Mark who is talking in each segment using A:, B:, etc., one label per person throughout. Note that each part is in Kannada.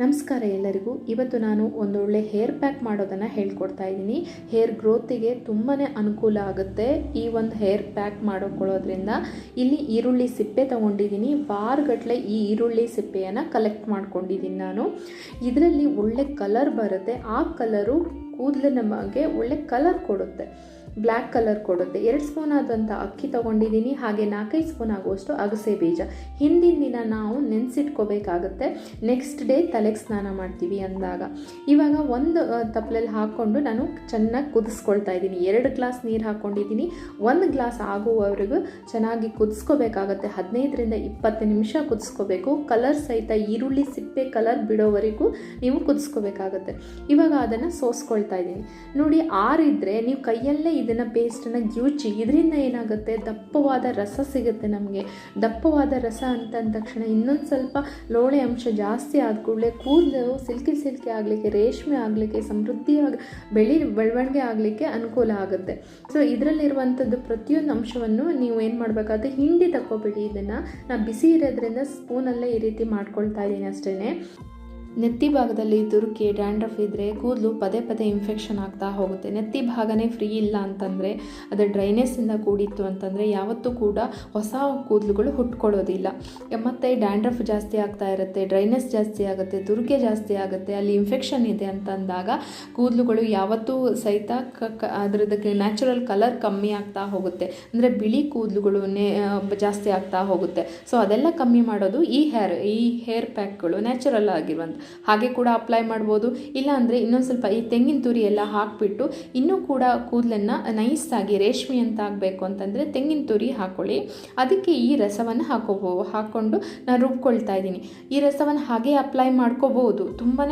A: ನಮಸ್ಕಾರ ಎಲ್ಲರಿಗೂ. ಇವತ್ತು ನಾನು ಒಂದೊಳ್ಳೆ ಹೇರ್ ಪ್ಯಾಕ್ ಮಾಡೋದನ್ನು ಹೇಳ್ಕೊಡ್ತಾ ಇದ್ದೀನಿ. ಹೇರ್ ಗ್ರೋತಿಗೆ ತುಂಬಾ ಅನುಕೂಲ ಆಗುತ್ತೆ ಈ ಒಂದು ಹೇರ್ ಪ್ಯಾಕ್ ಮಾಡಿಕೊಳ್ಳೋದ್ರಿಂದ. ಇಲ್ಲಿ ಈರುಳ್ಳಿ ಸಿಪ್ಪೆ ತೊಗೊಂಡಿದ್ದೀನಿ. ವಾರಗಟ್ಟಲೆ ಈ ಈರುಳ್ಳಿ ಸಿಪ್ಪೆಯನ್ನು ಕಲೆಕ್ಟ್ ಮಾಡ್ಕೊಂಡಿದ್ದೀನಿ ನಾನು. ಇದರಲ್ಲಿ ಒಳ್ಳೆ ಕಲರ್ ಬರುತ್ತೆ. ಆ ಕಲರು ಕೂದಲಿನ ಬಗ್ಗೆ ಒಳ್ಳೆ ಕಲರ್ ಕೊಡುತ್ತೆ. ಬ್ಲ್ಯಾಕ್ ಕಲರ್ ಕೊಡುತ್ತೆ. ಎರಡು ಸ್ಪೂನ್ ಆದಂಥ ಅಕ್ಕಿ ತೊಗೊಂಡಿದ್ದೀನಿ, ಹಾಗೆ ನಾಲ್ಕೈದು ಸ್ಪೂನ್ ಆಗುವಷ್ಟು ಅಗಸೆ ಬೀಜ. ಹಿಂದಿನ ದಿನ ನಾವು ನೆನೆಸಿಟ್ಕೋಬೇಕಾಗುತ್ತೆ. ನೆಕ್ಸ್ಟ್ ಡೇ ತಲೆಗೆ ಸ್ನಾನ ಮಾಡ್ತೀವಿ ಅಂದಾಗ. ಇವಾಗ ಒಂದು ತಪ್ಪಲಲ್ಲಿ ಹಾಕ್ಕೊಂಡು ನಾನು ಚೆನ್ನಾಗಿ ಕುದಿಸ್ಕೊಳ್ತಾ ಇದ್ದೀನಿ. ಎರಡು ಗ್ಲಾಸ್ ನೀರು ಹಾಕ್ಕೊಂಡಿದ್ದೀನಿ ಒಂದು ಗ್ಲಾಸ್ ಆಗುವವರೆಗೂ ಚೆನ್ನಾಗಿ ಕುದಿಸ್ಕೋಬೇಕಾಗತ್ತೆ. ಹದಿನೈದರಿಂದ ಇಪ್ಪತ್ತು ನಿಮಿಷ ಕುದಿಸ್ಕೋಬೇಕು. ಕಲರ್ ಸಹಿತ ಈರುಳ್ಳಿ, ಸಿಪ್ಪೆ ಕಲರ್ ಬಿಡೋವರೆಗೂ ನೀವು ಕುದಿಸ್ಕೋಬೇಕಾಗುತ್ತೆ. ಇವಾಗ ಅದನ್ನು ಸೋಸ್ಕೊಳ್ತಾ ಇದ್ದೀನಿ. ನೋಡಿ, ಆರಿದ್ರೆ ನೀವು ಕೈಯಲ್ಲೇ ಇದನ್ನು ಪೇಸ್ಟನ್ನು ಗ್ಯೂಚಿ ಇದರಿಂದ ಏನಾಗುತ್ತೆ? ದಪ್ಪವಾದ ರಸ ಸಿಗುತ್ತೆ ನಮಗೆ. ದಪ್ಪವಾದ ರಸ ಅಂತ ಅಂದ ತಕ್ಷಣ ಇನ್ನೊಂದು ಸ್ವಲ್ಪ ಲೋಳೆ ಅಂಶ ಜಾಸ್ತಿ ಆದ ಕೂಡಲೇ ಕೂದಲು ಸಿಲ್ಕಿ ಸಿಲ್ಕಿ ಆಗಲಿಕ್ಕೆ, ರೇಷ್ಮೆ ಆಗಲಿಕ್ಕೆ ಸಮೃದ್ಧಿಯಾಗಿ ಬೆಳಿ ಬೆಳವಣಿಗೆ ಆಗಲಿಕ್ಕೆ ಅನುಕೂಲ ಆಗುತ್ತೆ. ಸೊ ಇದರಲ್ಲಿರುವಂಥದ್ದು ಪ್ರತಿಯೊಂದು ಅಂಶವನ್ನು ನೀವು ಏನು ಮಾಡಬೇಕಾದ್ರೆ ಹಿಂಡಿ ತಗೋಬೇಡಿ ಇದನ್ನು ನಾನು ಬಿಸಿ ಇರೋದ್ರಿಂದ ಸ್ಪೂನಲ್ಲೇ ಈ ರೀತಿ ಮಾಡ್ಕೊಳ್ತಾ ಇದ್ದೀನಿ ಅಷ್ಟೇ ನೆತ್ತಿ ಭಾಗದಲ್ಲಿ ತುರುಕಿ ಡ್ಯಾಂಡ್ರಫ್ ಇದ್ದರೆ ಕೂದಲು ಪದೇ ಪದೇ ಇನ್ಫೆಕ್ಷನ್ ಆಗ್ತಾ ಹೋಗುತ್ತೆ. ನೆತ್ತಿ ಭಾಗನೇ ಫ್ರೀ ಇಲ್ಲ ಅಂತಂದರೆ, ಅದು ಡ್ರೈನೆಸ್ಸಿಂದ ಕೂಡಿತ್ತು ಅಂತಂದರೆ ಯಾವತ್ತೂ ಕೂಡ ಹೊಸ ಕೂದಲುಗಳು ಹುಟ್ಕೊಳ್ಳೋದಿಲ್ಲ. ಮತ್ತು ಡ್ಯಾಂಡ್ರಫ್ ಜಾಸ್ತಿ ಆಗ್ತಾ ಇರುತ್ತೆ ಡ್ರೈನೆಸ್ ಜಾಸ್ತಿ ಆಗುತ್ತೆ, ತುರುಕೆ ಜಾಸ್ತಿ ಆಗುತ್ತೆ, ಅಲ್ಲಿ ಇನ್ಫೆಕ್ಷನ್ ಇದೆ ಅಂತಂದಾಗ ಕೂದಲುಗಳು ಯಾವತ್ತೂ ಸಹಿತ ಕ ಅದರದಕ್ಕೆ ನ್ಯಾಚುರಲ್ ಕಲರ್ ಕಮ್ಮಿ ಆಗ್ತಾ ಹೋಗುತ್ತೆ. ಅಂದರೆ ಬಿಳಿ ಕೂದಲುಗಳು ಜಾಸ್ತಿ ಆಗ್ತಾ ಹೋಗುತ್ತೆ. ಸೊ ಅದೆಲ್ಲ ಕಮ್ಮಿ ಮಾಡೋದು ಈ ಹೇರ್ ಈ ಹೇರ್ ಪ್ಯಾಕ್ಗಳು ನ್ಯಾಚುರಲ್ ಆಗಿರುವಂಥ ಹಾಗೆ ಕೂಡ ಅಪ್ಲೈ ಮಾಡ್ಬೋದು. ಇಲ್ಲ ಅಂದರೆ ಇನ್ನೊಂದು ಸ್ವಲ್ಪ ಈ ತೆಂಗಿನ ತುರಿ ಎಲ್ಲ ಹಾಕಿಬಿಟ್ಟು ಇನ್ನೂ ಕೂಡ ಕೂದಲನ್ನು ನೈಸಾಗಿ ರೇಷ್ಮೆ ಅಂತ ಆಗಬೇಕು ಅಂತಂದರೆ ತೆಂಗಿನ ತುರಿ ಹಾಕ್ಕೊಳ್ಳಿ ಅದಕ್ಕೆ ಈ ರಸವನ್ನು ಹಾಕೋಬೋ, ಹಾಕ್ಕೊಂಡು ನಾನು ರುಬ್ಕೊಳ್ತಾ ಇದ್ದೀನಿ. ಈ ರಸವನ್ನು ಹಾಗೆ ಅಪ್ಲೈ ಮಾಡ್ಕೋಬೋದು. ತುಂಬಾ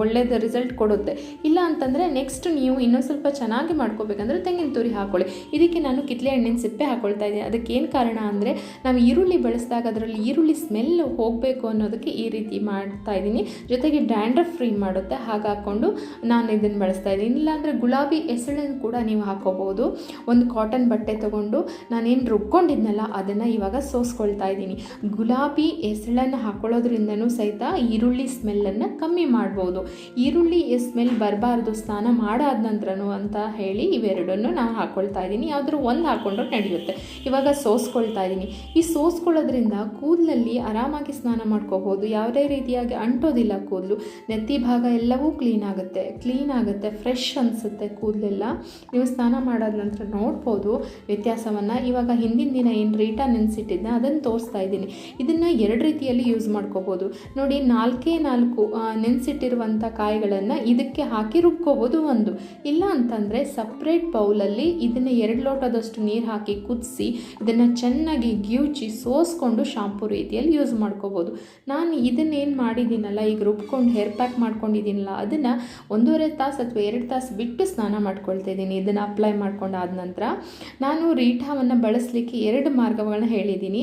A: ಒಳ್ಳೆಯದು ರಿಸಲ್ಟ್ ಕೊಡುತ್ತೆ. ಇಲ್ಲ ಅಂತಂದರೆ ನೆಕ್ಸ್ಟ್ ನೀವು ಇನ್ನೊಂದು ಸ್ವಲ್ಪ ಚೆನ್ನಾಗಿ ಮಾಡ್ಕೋಬೇಕಂದ್ರೆ ತೆಂಗಿನ ತುರಿ ಹಾಕ್ಕೊಳ್ಳಿ ಇದಕ್ಕೆ ನಾನು ಕಿತ್ಲೆ ಹಣ್ಣಿನ ಸಿಪ್ಪೆ ಹಾಕ್ಕೊಳ್ತಾ ಇದ್ದೀನಿ. ಅದಕ್ಕೆ ಏನು ಕಾರಣ ಅಂದರೆ ನಾವು ಈರುಳ್ಳಿ ಬಳಸಿದಾಗ ಅದರಲ್ಲಿ ಈರುಳ್ಳಿ ಸ್ಮೆಲ್ ಹೋಗಬೇಕು ಅನ್ನೋದಕ್ಕೆ ಈ ರೀತಿ ಮಾಡ್ತಾ ಇದ್ದೀನಿ. ಜೊತೆಗೆ ಡ್ಯಾಂಡ್ರಫ್ ಫ್ರೀ ಮಾಡುತ್ತೆ, ಹಾಗೆ ಹಾಕ್ಕೊಂಡು ನಾನು ಇದನ್ನು ಬಳಸ್ತಾ ಇದ್ದೀನಿ. ಇಲ್ಲಾಂದರೆ ಗುಲಾಬಿ ಹೆಸಳನ್ನು ಕೂಡ ನೀವು ಹಾಕ್ಕೋಬೋದು. ಒಂದು ಕಾಟನ್ ಬಟ್ಟೆ ತೊಗೊಂಡು ನಾನೇನು ರುಬ್ಕೊಂಡಿದ್ನಲ್ಲ, ಅದನ್ನು ಇವಾಗ ಸೋಸ್ಕೊಳ್ತಾ ಇದ್ದೀನಿ. ಗುಲಾಬಿ ಎಸಳನ್ನು ಹಾಕೊಳ್ಳೋದ್ರಿಂದನೂ ಸಹಿತ ಈರುಳ್ಳಿ ಸ್ಮೆಲ್ಲನ್ನು ಕಮ್ಮಿ ಮಾಡ್ಬೋದು. ಈರುಳ್ಳಿ ಸ್ಮೆಲ್ ಬರಬಾರ್ದು, ಸ್ನಾನ ಮಾಡಾದ ನಂತರನೂ ಅಂತ ಹೇಳಿ ಇವೆರಡನ್ನು ನಾನು ಹಾಕ್ಕೊಳ್ತಾ ಇದ್ದೀನಿ. ಯಾವುದಾದ್ರು ಒಂದು ಹಾಕ್ಕೊಂಡ್ರೆ ನಡೆಯುತ್ತೆ. ಇವಾಗ ಸೋಸ್ಕೊಳ್ತಾ ಇದ್ದೀನಿ. ಈ ಸೋಸ್ಕೊಳ್ಳೋದ್ರಿಂದ ಕೂದಲಲ್ಲಿ ಆರಾಮಾಗಿ ಸ್ನಾನ ಮಾಡ್ಕೋಬೋದು. ಯಾವುದೇ ರೀತಿಯಾಗಿ ಅಂಟೋದಿಲ್ಲ ಕೂದಲು. ನೆತ್ತಿ ಭಾಗ ಎಲ್ಲವೂ ಕ್ಲೀನ್ ಆಗುತ್ತೆ. ಕ್ಲೀನ್ ಆಗುತ್ತೆ ಫ್ರೆಶ್ ಅನಿಸುತ್ತೆ ಕೂದಲೆಲ್ಲ. ನೀವು ಸ್ನಾನ ಮಾಡೋದ ನಂತರ ನೋಡ್ಬೋದು ವ್ಯತ್ಯಾಸವನ್ನು. ಇವಾಗ ಹಿಂದಿನ ದಿನ ಏನು ರೀಟಾ ನೆನೆಸಿಟ್ಟಿದ್ದೆ ಅದನ್ನು ತೋರಿಸ್ತಾ ಇದ್ದೀನಿ. ಇದನ್ನು ಎರಡು ರೀತಿಯಲ್ಲಿ ಯೂಸ್ ಮಾಡ್ಕೋಬೋದು. ನೋಡಿ, ನಾಲ್ಕೇ ನಾಲ್ಕು ನೆನೆಸಿಟ್ಟಿರುವಂಥ ಕಾಯಿಗಳನ್ನು ಇದಕ್ಕೆ ಹಾಕಿ ರುಬ್ಕೋಬೋದು ಒಂದು. ಇಲ್ಲ ಅಂತಂದರೆ ಸಪ್ರೇಟ್ ಬೌಲಲ್ಲಿ ಇದನ್ನು ಎರಡು ಲೋಟದಷ್ಟು ನೀರು ಹಾಕಿ ಕುದಿಸಿ, ಇದನ್ನು ಚೆನ್ನಾಗಿ ಗ್ಯೂಚಿ ಸೋಸ್ಕೊಂಡು ಶಾಂಪು ರೀತಿಯಲ್ಲಿ ಯೂಸ್ ಮಾಡ್ಕೋಬೋದು. ನಾನು ಇದನ್ನೇನು ಮಾಡಿದ್ದೀನಲ್ಲ ಈಗ ರುಬ್ಕೊಂಡು ಹೇರ್ ಪ್ಯಾಕ್ ಮಾಡ್ಕೊಂಡಿದ್ದೀನಲ್ಲ, ಅದನ್ನು ಒಂದೂವರೆ ತಾಸು ಅಥವಾ ಎರಡು ತಾಸು ಬಿಟ್ಟು ಸ್ನಾನ ಮಾಡ್ಕೊಳ್ತಾ ಇದ್ದೀನಿ. ಇದನ್ನು ಅಪ್ಲೈ ಮಾಡ್ಕೊಂಡಾದ ನಂತರ ನಾನು ರೀಠಾವನ್ನು ಬಳಸಲಿಕ್ಕೆ ಎರಡು ಮಾರ್ಗಗಳನ್ನ ಹೇಳಿದ್ದೀನಿ.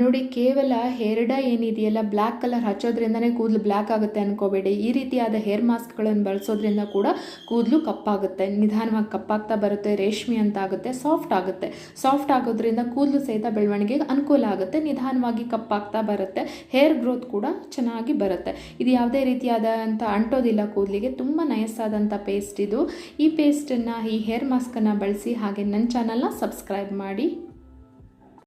A: ನೋಡಿ, ಕೇವಲ ಹೇರ್ ಡೈ ಏನಿದೆಯಲ್ಲ ಬ್ಲ್ಯಾಕ್ ಕಲರ್ ಹಚ್ಚೋದ್ರಿಂದನೇ ಕೂದಲು ಬ್ಲ್ಯಾಕ್ ಆಗುತ್ತೆ ಅನ್ಕೋಬೇಡಿ. ಈ ರೀತಿಯಾದ ಹೇರ್ ಮಾಸ್ಕ್ಗಳನ್ನು ಬಳಸೋದ್ರಿಂದ ಕೂಡ ಕೂದಲು ಕಪ್ಪಾಗುತ್ತೆ. ನಿಧಾನವಾಗಿ ಕಪ್ಪಾಗ್ತಾ ಬರುತ್ತೆ, ರೇಷ್ಮೆ ಅಂತ ಆಗುತ್ತೆ ಸಾಫ್ಟ್ ಆಗುತ್ತೆ. ಸಾಫ್ಟ್ ಆಗೋದ್ರಿಂದ ಕೂದಲು ಸಹಿತ ಬೆಳವಣಿಗೆಗೆ ಅನುಕೂಲ ಆಗುತ್ತೆ, ನಿಧಾನವಾಗಿ ಕಪ್ಪಾಗ್ತಾ ಬರುತ್ತೆ ಹೇರ್ ಗ್ರೋತ್ ಕೂಡ ಚೆನ್ನಾಗಿ ಬರುತ್ತೆ. ಇದು ಯಾವುದೇ ರೀತಿಯಾದಂಥ ಅಂಟೋದಿಲ್ಲ ಕೂದಲಿಗೆ, ತುಂಬ ನಯಸ್ಸಾದಂಥ ಪೇಸ್ಟ್ ಇದು. ಈ ಪೇಸ್ಟನ್ನು ಈ ಹೇರ್ ಮಾಸ್ಕನ್ನು ಬಳಸಿ ಹಾಗೆ ನನ್ನ ಚಾನಲ್ನ ಸಬ್ಸ್ಕ್ರೈಬ್ ಮಾಡಿ.